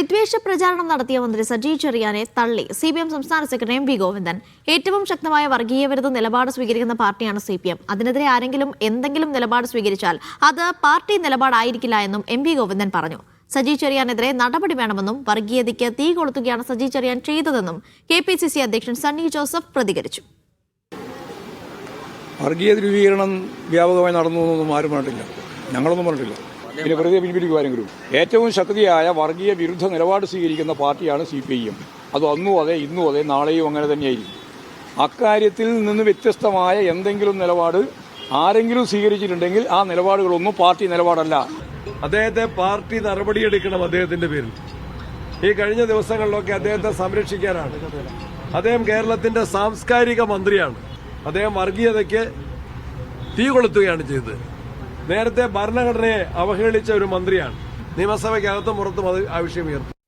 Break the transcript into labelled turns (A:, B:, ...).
A: വിദ്വേഷ പ്രചാരണം നടത്തിയ മന്ത്രി സജി ചെറിയാനെ തള്ളി. സി പി എം സംസ്ഥാന സെക്രട്ടറി എം വി ഗോവിന്ദൻ. ഏറ്റവും ശക്തമായ വർഗീയ വിരുദ്ധ നിലപാട് സ്വീകരിക്കുന്ന പാർട്ടിയാണ് സി പി എം അതിനെതിരെ ആരെങ്കിലും എന്തെങ്കിലും നിലപാട് സ്വീകരിച്ചാൽ അത് പാർട്ടി നിലപാടായിരിക്കില്ല എന്നും എം വി ഗോവിന്ദൻ പറഞ്ഞു. സജി ചെറിയാനെതിരെ നടപടി വേണമെന്നും വർഗീയതയ്ക്ക് തീ കൊളുത്തുകയാണ് സജി ചെറിയാൻ ചെയ്തതെന്നും കെ പി സി സി അധ്യക്ഷൻ സണ്ണി ജോസഫ് പ്രതികരിച്ചു.
B: വർഗീയ ധ്രുവീകരണം വ്യാപകമായി നടന്നു എന്നൊന്നും ആരും പറഞ്ഞിട്ടില്ല. ഞങ്ങളൊന്നും പറഞ്ഞിട്ടില്ല. പിന്നെ വെറുതെ പിൻവലിക്കുക ആരെങ്കിലും ഏറ്റവും ശക്തിയായ വർഗീയ വിരുദ്ധ നിലപാട് സ്വീകരിക്കുന്ന പാർട്ടിയാണ് സി പി ഐ എം. അത് അന്നും അതെ ഇന്നും അതെ നാളെയും അങ്ങനെ തന്നെയായിരിക്കും. അക്കാര്യത്തിൽ നിന്ന് വ്യത്യസ്തമായ എന്തെങ്കിലും നിലപാട് ആരെങ്കിലും സ്വീകരിച്ചിട്ടുണ്ടെങ്കിൽ ആ നിലപാടുകളൊന്നും പാർട്ടി നിലപാടല്ല.
C: അദ്ദേഹത്തെ പാർട്ടി നടപടിയെടുക്കണം അദ്ദേഹത്തിന്റെ പേരിൽ. ഈ കഴിഞ്ഞ ദിവസങ്ങളിലൊക്കെ അദ്ദേഹത്തെ സംരക്ഷിക്കാനാണ്. അദ്ദേഹം കേരളത്തിന്റെ സാംസ്കാരിക മന്ത്രിയാണ്. അദ്ദേഹം വർഗീയതയ്ക്ക് തീ കൊളുത്തുകയാണ് ചെയ്തത്. നേരത്തെ ഭരണഘടനയെ അവഹേളിച്ച ഒരു മന്ത്രിയാണ്. നിയമസഭയ്ക്കകത്തും പുറത്തും അത് ആ വിഷയം ഉയർത്തി.